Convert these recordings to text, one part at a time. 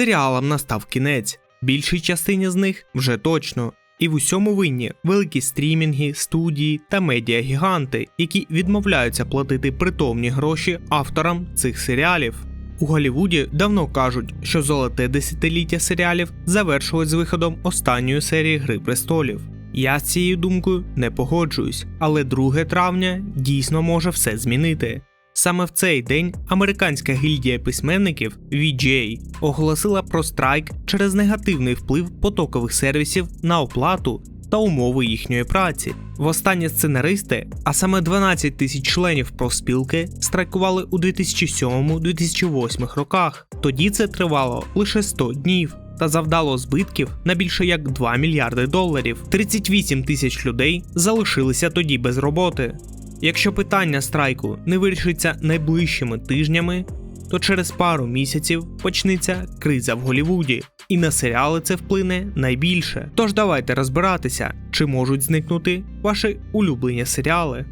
Серіалам настав кінець. Більшій частині з них вже точно. І в усьому винні великі стрімінги, студії та медіагіганти, які відмовляються платити притомні гроші авторам цих серіалів. У Голлівуді давно кажуть, що золоте десятиліття серіалів завершилось з виходом останньої серії Гри престолів. Я з цією думкою не погоджуюсь, але 2 травня дійсно може все змінити. Саме в цей день американська гільдія письменників VGA оголосила про страйк через негативний вплив потокових сервісів на оплату та умови їхньої праці. Востаннє сценаристи, а саме 12 тисяч членів профспілки, страйкували у 2007-2008 роках. Тоді це тривало лише 100 днів. Та завдало збитків на більше як 2 мільярди доларів. 38 тисяч людей залишилися тоді без роботи. Якщо питання страйку не вирішиться найближчими тижнями, то через пару місяців почнеться криза в Голівуді, і на серіали це вплине найбільше. Тож давайте розбиратися, чи можуть зникнути ваші улюблені серіали.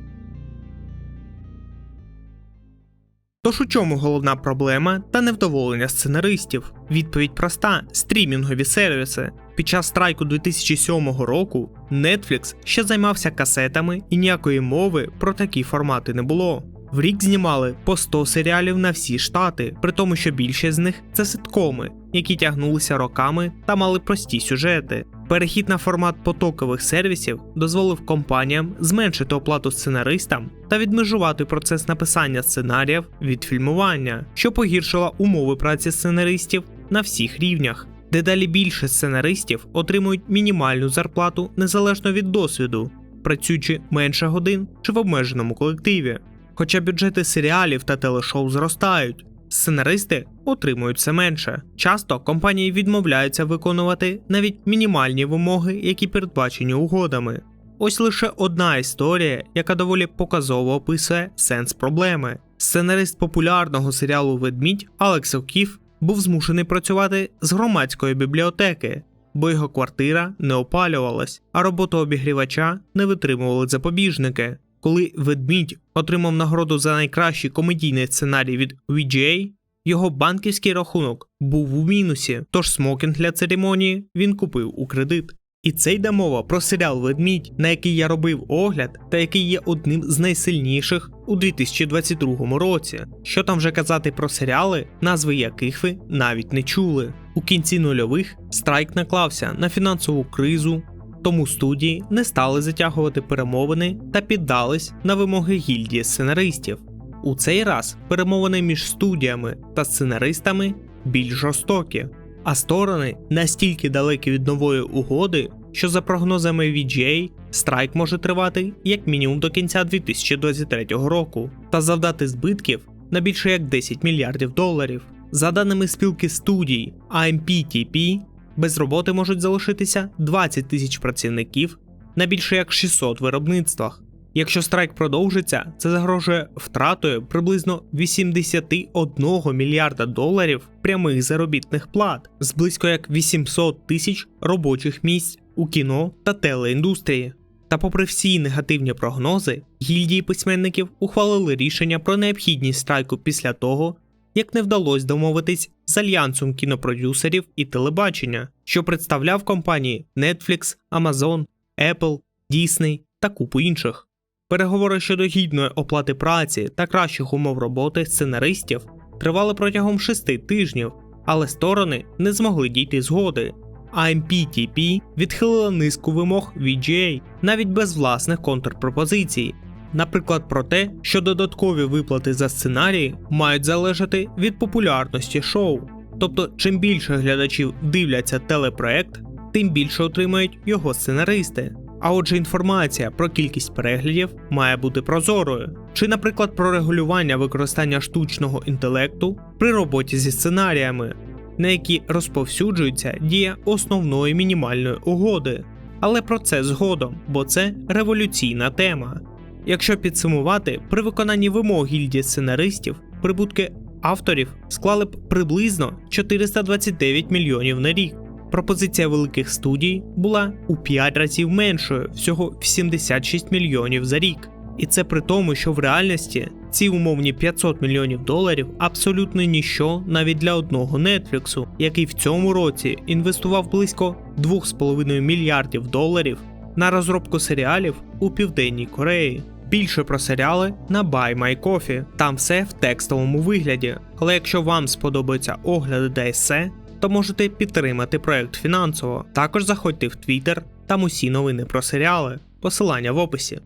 Тож у чому головна проблема та невдоволення сценаристів? Відповідь проста: стрімінгові сервіси. Під час страйку 2007 року Netflix ще займався касетами і ніякої мови про такі формати не було. В рік знімали по 100 серіалів на всі штати, при тому, що більшість з них це ситкоми, які тягнулися роками та мали прості сюжети. Перехід на формат потокових сервісів дозволив компаніям зменшити оплату сценаристам та відмежувати процес написання сценаріїв від фільмування, що погіршило умови праці сценаристів на всіх рівнях. Дедалі більше сценаристів отримують мінімальну зарплату незалежно від досвіду, працюючи менше годин чи в обмеженому колективі. Хоча бюджети серіалів та телешоу зростають, сценаристи отримують все менше. Часто компанії відмовляються виконувати навіть мінімальні вимоги, які передбачені угодами. Ось лише одна історія, яка доволі показово описує сенс проблеми. Сценарист популярного серіалу Ведмідь Алекс Окіф був змушений працювати з громадської бібліотеки, бо його квартира не опалювалась, а роботу обігрівача не витримували запобіжники. Коли ведмідь отримав нагороду за найкращий комедійний сценарій від VGA, його банківський рахунок був у мінусі, тож смокінг для церемонії він купив у кредит. І це йде мова про серіал Ведмідь, на який я робив огляд, та який є одним з найсильніших у 2022 році. Що там вже казати про серіали, назви яких ви навіть не чули. У кінці нульових страйк наклався на фінансову кризу, тому студії не стали затягувати перемовини та піддались на вимоги гільдії сценаристів. У цей раз перемовини між студіями та сценаристами більш жорстокі, а сторони настільки далекі від нової угоди, що за прогнозами VGA страйк може тривати як мінімум до кінця 2023 року та завдати збитків на більше як 10 мільярдів доларів. За даними спілки студій AMPTP, без роботи можуть залишитися 20 тисяч працівників на більше як 600 виробництвах. Якщо страйк продовжиться, це загрожує втратою приблизно 81 мільярда доларів прямих заробітних плат з близько як 800 тисяч робочих місць у кіно та телеіндустрії. Та, попри всі негативні прогнози, гільдії письменників ухвалили рішення про необхідність страйку після того, як не вдалося домовитись з альянсом кінопродюсерів і телебачення, що представляв компанії Netflix, Amazon, Apple, Disney та купу інших. Переговори щодо гідної оплати праці та кращих умов роботи сценаристів тривали протягом шести тижнів, але сторони не змогли дійти згоди. AMPTP відхилила низку вимог VGA навіть без власних контрпропозицій, наприклад, про те, що додаткові виплати за сценарії мають залежати від популярності шоу. Тобто, чим більше глядачів дивляться телепроект, тим більше отримають його сценаристи. А отже, інформація про кількість переглядів має бути прозорою, чи, наприклад, про регулювання використання штучного інтелекту при роботі зі сценаріями, на які розповсюджується дія основної мінімальної угоди. Але про це згодом, бо це революційна тема. Якщо підсумувати, при виконанні вимог гільдії сценаристів прибутки авторів склали б приблизно 429 мільйонів на рік. Пропозиція великих студій була у 5 разів меншою, всього в 76 мільйонів за рік. І це при тому, що в реальності ці умовні 500 мільйонів доларів абсолютно ніщо навіть для одного Нетфліксу, який в цьому році інвестував близько 2,5 мільярдів доларів на розробку серіалів у Південній Кореї. Більше про серіали на Buy My Coffee. Там все в текстовому вигляді. Але якщо вам сподобаються огляди та есе, то можете підтримати проект фінансово. Також заходьте в Twitter, там усі новини про серіали. Посилання в описі.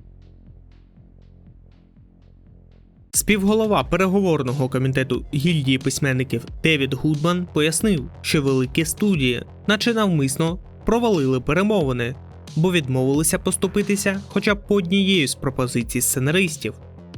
Співголова переговорного комітету гільдії письменників Девід Гудман пояснив, що великі студії, наче навмисно, провалили перемовини, бо відмовилися поступитися хоча б по однією з пропозицій сценаристів.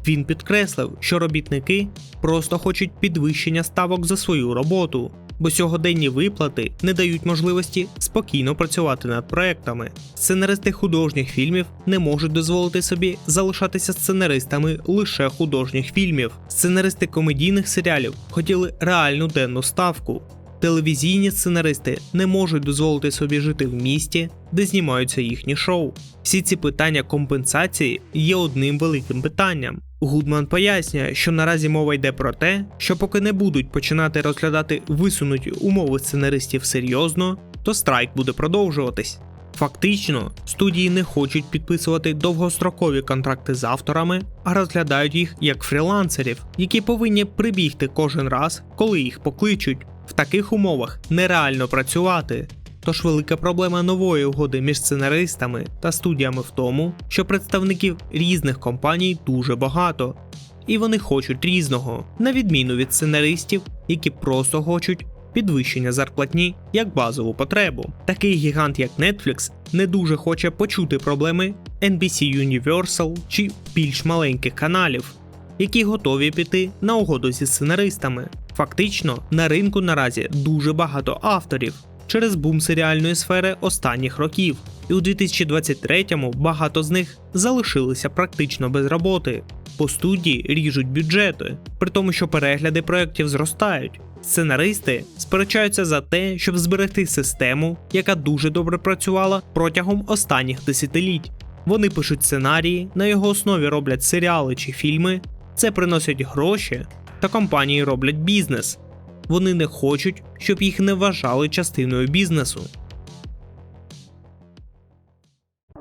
Він підкреслив, що робітники просто хочуть підвищення ставок за свою роботу, бо сьогоденні виплати не дають можливості спокійно працювати над проектами. Сценаристи художніх фільмів не можуть дозволити собі залишатися сценаристами лише художніх фільмів. Сценаристи комедійних серіалів хотіли реальну денну ставку. Телевізійні сценаристи не можуть дозволити собі жити в місті, де знімаються їхні шоу. Всі ці питання компенсації є одним великим питанням. Гудман пояснює, що наразі мова йде про те, що поки не будуть починати розглядати висунуті умови сценаристів серйозно, то страйк буде продовжуватись. Фактично, студії не хочуть підписувати довгострокові контракти з авторами, а розглядають їх як фрілансерів, які повинні прибігти кожен раз, коли їх покличуть. В таких умовах нереально працювати. Тож велика проблема нової угоди між сценаристами та студіями в тому, що представників різних компаній дуже багато, і вони хочуть різного, на відміну від сценаристів, які просто хочуть підвищення зарплатні як базову потребу. Такий гігант, як Netflix, не дуже хоче почути проблеми NBC Universal чи більш маленьких каналів, які готові піти на угоду зі сценаристами. Фактично, на ринку наразі дуже багато авторів через бум серіальної сфери останніх років, і у 2023-му багато з них залишилися практично без роботи, бо студії ріжуть бюджети, при тому, що перегляди проєктів зростають. Сценаристи сперечаються за те, щоб зберегти систему, яка дуже добре працювала протягом останніх десятиліть. Вони пишуть сценарії, на його основі роблять серіали чи фільми, це приносять гроші, та компанії роблять бізнес. Вони не хочуть, щоб їх не вважали частиною бізнесу.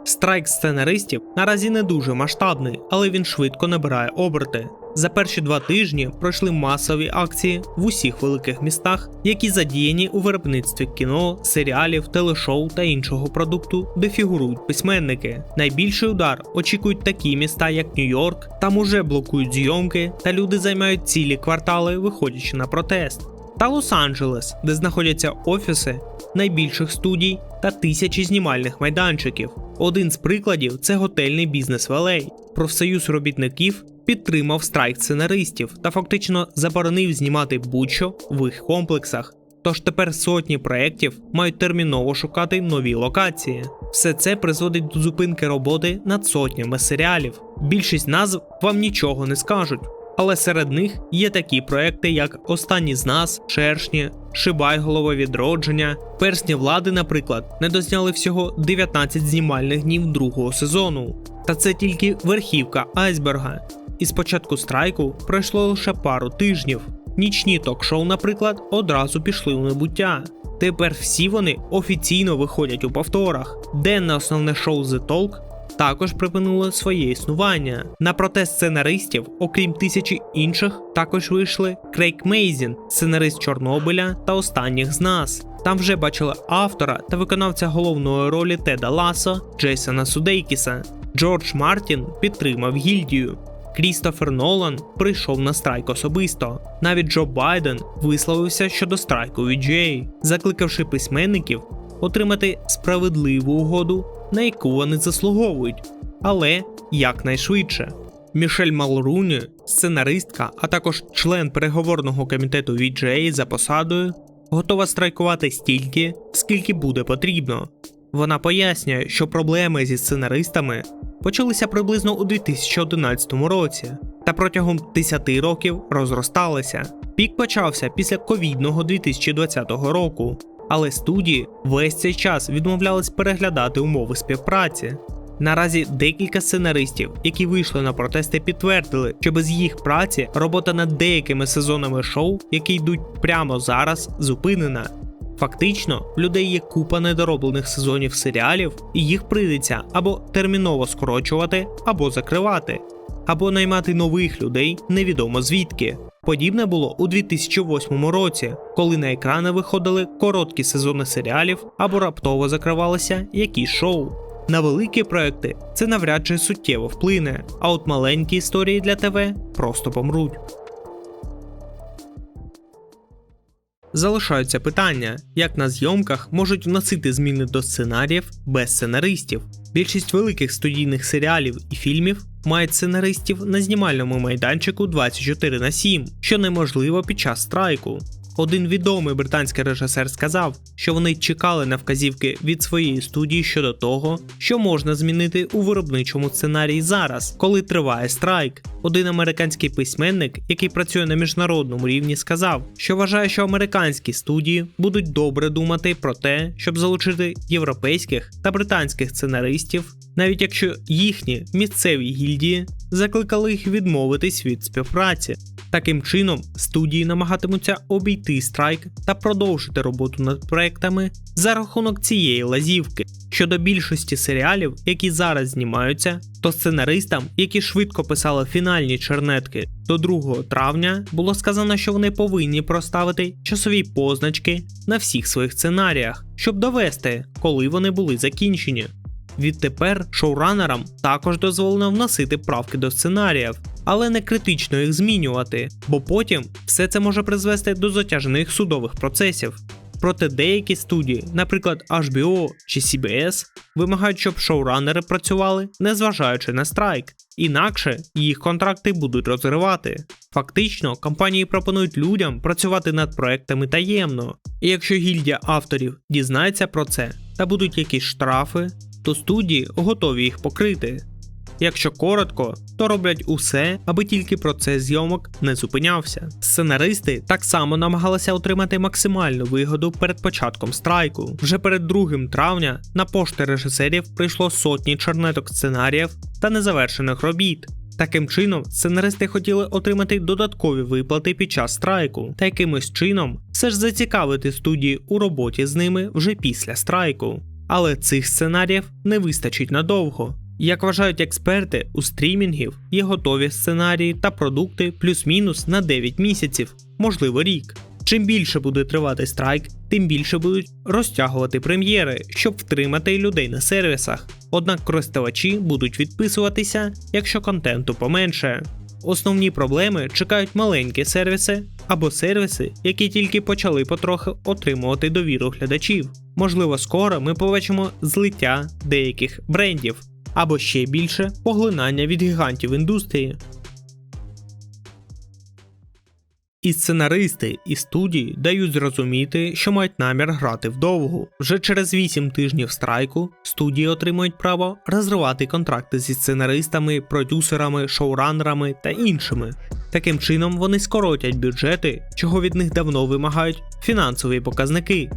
Страйк сценаристів наразі не дуже масштабний, але він швидко набирає оберти. За перші два тижні пройшли масові акції в усіх великих містах, які задіяні у виробництві кіно, серіалів, телешоу та іншого продукту, де фігурують письменники. Найбільший удар очікують такі міста, як Нью-Йорк, там уже блокують зйомки, та люди займають цілі квартали, виходячи на протест. Та Лос-Анджелес, де знаходяться офіси найбільших студій та тисячі знімальних майданчиків. Один з прикладів це готельний бізнес в. Профсоюз робітників підтримав страйк сценаристів та фактично заборонив знімати будь-що в їх комплексах. Тож тепер сотні проєктів мають терміново шукати нові локації. Все це призводить до зупинки роботи над сотнями серіалів. Більшість назв вам нічого не скажуть. Але серед них є такі проекти, як Останні з нас, Шершні, Шибайголове відродження, Персні влади, наприклад, не дозняли всього 19 знімальних днів другого сезону. Та це тільки верхівка айсберга. І з початку страйку пройшло лише пару тижнів. Нічні ток-шоу, наприклад, одразу пішли у небуття. Тепер всі вони офіційно виходять у повторах. Денне основне шоу The Talk також припинило своє існування. На протест сценаристів, окрім тисячі інших, також вийшли Крейг Мейзін, сценарист Чорнобиля та останніх з нас. Там вже бачили автора та виконавця головної ролі Теда Ласо Джейсона Судейкіса. Джордж Мартін підтримав гільдію. Крістофер Нолан прийшов на страйк особисто. Навіть Джо Байден висловився щодо страйку VGA, закликавши письменників отримати справедливу угоду, на яку вони заслуговують, але якнайшвидше. Мішель Малруні, сценаристка, а також член переговорного комітету VGA за посадою, готова страйкувати стільки, скільки буде потрібно. Вона пояснює, що проблеми зі сценаристами почалися приблизно у 2011 році та протягом 10 років розросталися. Пік почався після ковідного 2020 року, але студії весь цей час відмовлялись переглядати умови співпраці. Наразі декілька сценаристів, які вийшли на протести, підтвердили, що без їх праці робота над деякими сезонами шоу, які йдуть прямо зараз, зупинена. Фактично, в людей є купа недороблених сезонів серіалів, і їх прийдеться або терміново скорочувати, або закривати, або наймати нових людей невідомо звідки. Подібне було у 2008 році, коли на екрани виходили короткі сезони серіалів або раптово закривалися якісь шоу. На великі проекти це навряд чи суттєво вплине, а от маленькі історії для ТВ просто помруть. Залишаються питання, як на зйомках можуть вносити зміни до сценаріїв без сценаристів. Більшість великих студійних серіалів і фільмів мають сценаристів на знімальному майданчику 24 на 7, що неможливо під час страйку. Один відомий британський режисер сказав, що вони чекали на вказівки від своєї студії щодо того, що можна змінити у виробничому сценарії зараз, коли триває страйк. Один американський письменник, який працює на міжнародному рівні, сказав, що вважає, що американські студії будуть добре думати про те, щоб залучити європейських та британських сценаристів, навіть якщо їхні місцеві гільдії закликали їх відмовитись від співпраці. Таким чином, студії намагатимуться обійти страйк та продовжити роботу над проектами за рахунок цієї лазівки. Щодо більшості серіалів, які зараз знімаються, то сценаристам, які швидко писали фінальні чернетки до 2 травня, було сказано, що вони повинні проставити часові позначки на всіх своїх сценаріях, щоб довести, коли вони були закінчені. Відтепер шоуранерам також дозволено вносити правки до сценаріїв, але не критично їх змінювати, бо потім все це може призвести до затяжних судових процесів. Проте деякі студії, наприклад HBO чи CBS, вимагають, щоб шоуранери працювали, незважаючи на страйк, інакше їх контракти будуть розривати. Фактично, компанії пропонують людям працювати над проектами таємно, і якщо гільдія авторів дізнається про це та будуть якісь штрафи, то студії готові їх покрити. Якщо коротко, то роблять усе, аби тільки процес зйомок не зупинявся. Сценаристи так само намагалися отримати максимальну вигоду перед початком страйку. Вже перед 2 травня на пошти режисерів прийшло сотні чернеток сценаріїв та незавершених робіт. Таким чином, сценаристи хотіли отримати додаткові виплати під час страйку та якимось чином все ж зацікавити студії у роботі з ними вже після страйку. Але цих сценаріїв не вистачить надовго. Як вважають експерти, у стрімінгів є готові сценарії та продукти плюс-мінус на 9 місяців, можливо рік. Чим більше буде тривати страйк, тим більше будуть розтягувати прем'єри, щоб втримати людей на сервісах. Однак користувачі будуть відписуватися, якщо контенту поменше. Основні проблеми чекають маленькі сервіси або сервіси, які тільки почали потрохи отримувати довіру глядачів. Можливо, скоро ми побачимо злиття деяких брендів або ще більше поглинання від гігантів індустрії. І сценаристи, і студії дають зрозуміти, що мають намір грати вдовгу. Вже через 8 тижнів страйку студії отримують право розривати контракти зі сценаристами, продюсерами, шоуранерами та іншими. Таким чином вони скоротять бюджети, чого від них давно вимагають фінансові показники.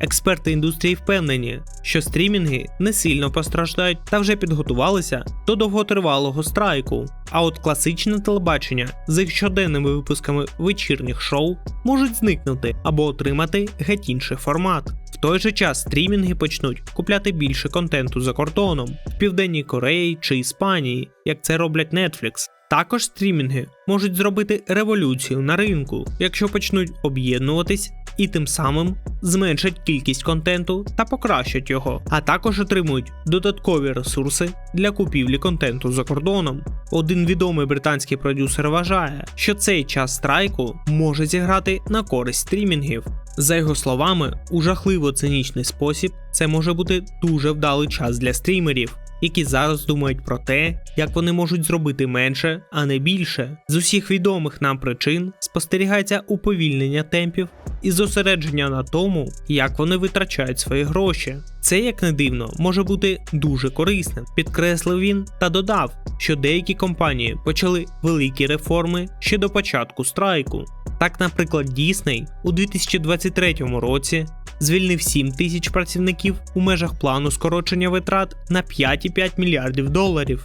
Експерти індустрії впевнені, що стрімінги не сильно постраждають та вже підготувалися до довготривалого страйку. А от класичне телебачення з їх щоденними випусками вечірніх шоу можуть зникнути або отримати геть інший формат. В той же час стрімінги почнуть купляти більше контенту за кордоном в Південній Кореї чи Іспанії, як це роблять Netflix. Також стрімінги можуть зробити революцію на ринку, якщо почнуть об'єднуватись і тим самим зменшать кількість контенту та покращать його, а також отримують додаткові ресурси для купівлі контенту за кордоном. Один відомий британський продюсер вважає, що цей час страйку може зіграти на користь стрімінгів. За його словами, у жахливо цинічний спосіб це може бути дуже вдалий час для стрімерів які зараз думають про те, як вони можуть зробити менше, а не більше. З усіх відомих нам причин спостерігається уповільнення темпів і зосередження на тому, як вони витрачають свої гроші. Це, як не дивно, може бути дуже корисним, підкреслив він та додав, що деякі компанії почали великі реформи ще до початку страйку. Так, наприклад, Disney у 2023 році звільнив 7 тисяч працівників у межах плану скорочення витрат на 5,5 мільярдів доларів.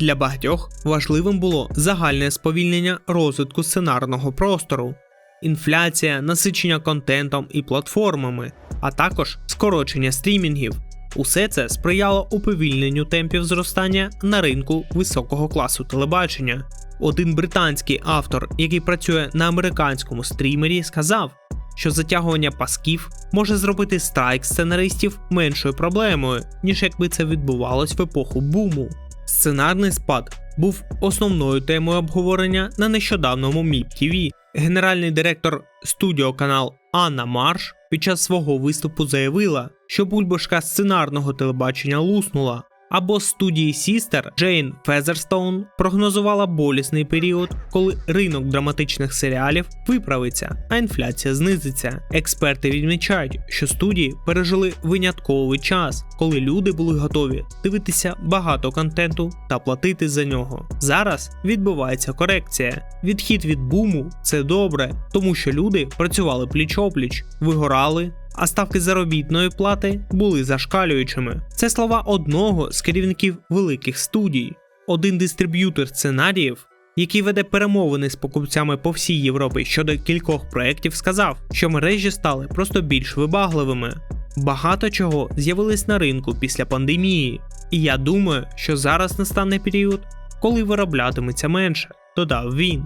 Для багатьох важливим було загальне сповільнення розвитку сценарного простору, інфляція, насичення контентом і платформами, а також скорочення стрімінгів. Усе це сприяло уповільненню темпів зростання на ринку високого класу телебачення. Один британський автор, який працює на американському стрімері, сказав, що затягування пасків може зробити страйк сценаристів меншою проблемою, ніж якби це відбувалось в епоху буму. Сценарний спад був основною темою обговорення на нещодавному MIP TV. Генеральний директор студіоканал Анна Марш під час свого виступу заявила, що бульбашка сценарного телебачення луснула. Або студії Сістер Джейн Фезерстоун прогнозувала болісний період, коли ринок драматичних серіалів виправиться, а інфляція знизиться. Експерти відмічають, що студії пережили винятковий час, коли люди були готові дивитися багато контенту та платити за нього. Зараз відбувається корекція. Відхід від буму це добре, тому що люди працювали пліч-опліч, вигорали а ставки заробітної плати були зашкалюючими. Це слова одного з керівників великих студій. Один дистриб'ютор сценаріїв, який веде перемовини з покупцями по всій Європі щодо кількох проєктів, сказав, що мережі стали просто більш вибагливими. Багато чого з'явилось на ринку після пандемії, і я думаю, що зараз настане період, коли вироблятиметься менше, додав він.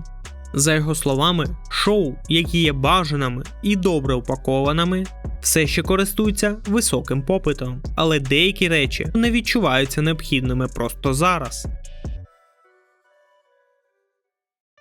За його словами, шоу, які є бажаними і добре упакованими, все ще користуються високим попитом, але деякі речі не відчуваються необхідними просто зараз.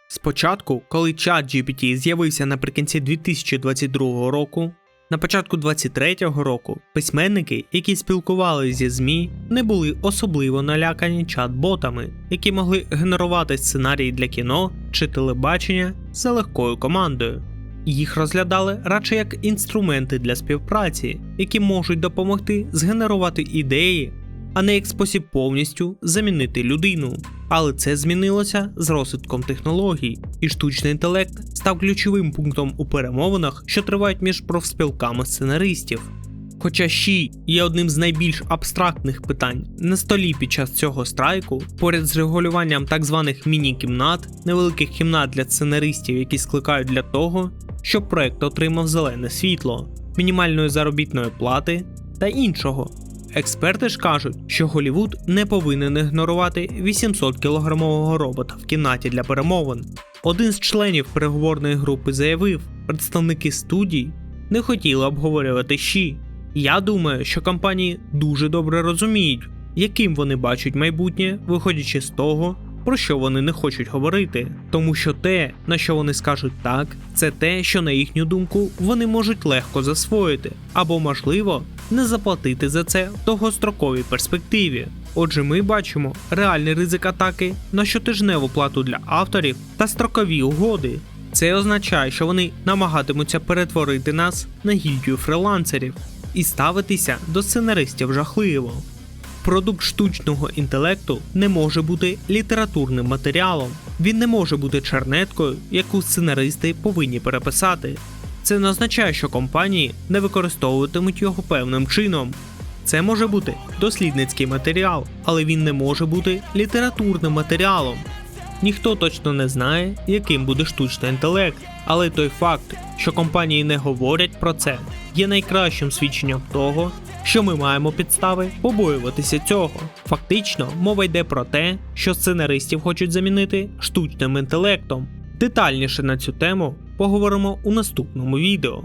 Спочатку, коли чат GPT з'явився наприкінці 2022 року, на початку 2023 року письменники, які спілкувалися зі ЗМІ, не були особливо налякані чат-ботами, які могли генерувати сценарії для кіно чи телебачення за легкою командою. Їх розглядали радше як інструменти для співпраці, які можуть допомогти згенерувати ідеї, а не як спосіб повністю замінити людину. Але це змінилося з розвитком технологій, і штучний інтелект став ключовим пунктом у перемовинах, що тривають між профспілками сценаристів. Хоча щі є одним з найбільш абстрактних питань на столі під час цього страйку, поряд з регулюванням так званих міні-кімнат, невеликих кімнат для сценаристів, які скликають для того, щоб проект отримав зелене світло, мінімальної заробітної плати та іншого. Експерти ж кажуть, що Голівуд не повинен ігнорувати 800 кілограмового робота в кімнаті для перемовин. Один з членів переговорної групи заявив, представники студій не хотіли обговорювати щі. Я думаю, що компанії дуже добре розуміють, яким вони бачать майбутнє, виходячи з того, про що вони не хочуть говорити, тому що те, на що вони скажуть так, це те, що на їхню думку вони можуть легко засвоїти, або, можливо, не заплатити за це в довгостроковій перспективі. Отже, ми бачимо реальний ризик атаки на щотижневу плату для авторів та строкові угоди. Це означає, що вони намагатимуться перетворити нас на гільдію фрилансерів і ставитися до сценаристів жахливо. Продукт штучного інтелекту не може бути літературним матеріалом, він не може бути чернеткою, яку сценаристи повинні переписати. Це не означає, що компанії не використовуватимуть його певним чином. Це може бути дослідницький матеріал, але він не може бути літературним матеріалом. Ніхто точно не знає, яким буде штучний інтелект, але той факт, що компанії не говорять про це, є найкращим свідченням того, що ми маємо підстави побоюватися цього. Фактично, мова йде про те, що сценаристів хочуть замінити штучним інтелектом. Детальніше на цю тему поговоримо у наступному відео.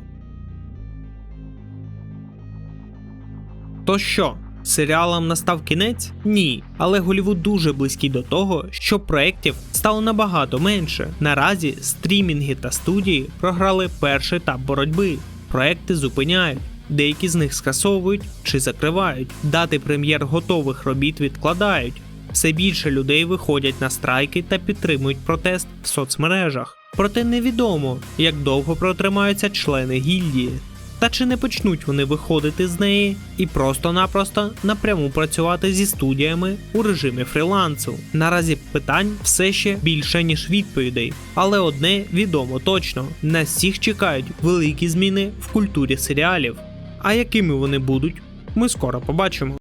То що, серіалам настав кінець? Ні, але Голівуд дуже близький до того, що проєктів стало набагато менше. Наразі стрімінги та студії програли перший етап боротьби. Проекти зупиняють. Деякі з них скасовують чи закривають, дати прем'єр готових робіт відкладають. Все більше людей виходять на страйки та підтримують протест в соцмережах. Проте невідомо, як довго протримаються члени гільдії, та чи не почнуть вони виходити з неї і просто-напросто напряму працювати зі студіями у режимі фрілансу. Наразі питань все ще більше ніж відповідей, але одне відомо точно: нас всіх чекають великі зміни в культурі серіалів. А якими вони будуть, ми скоро побачимо.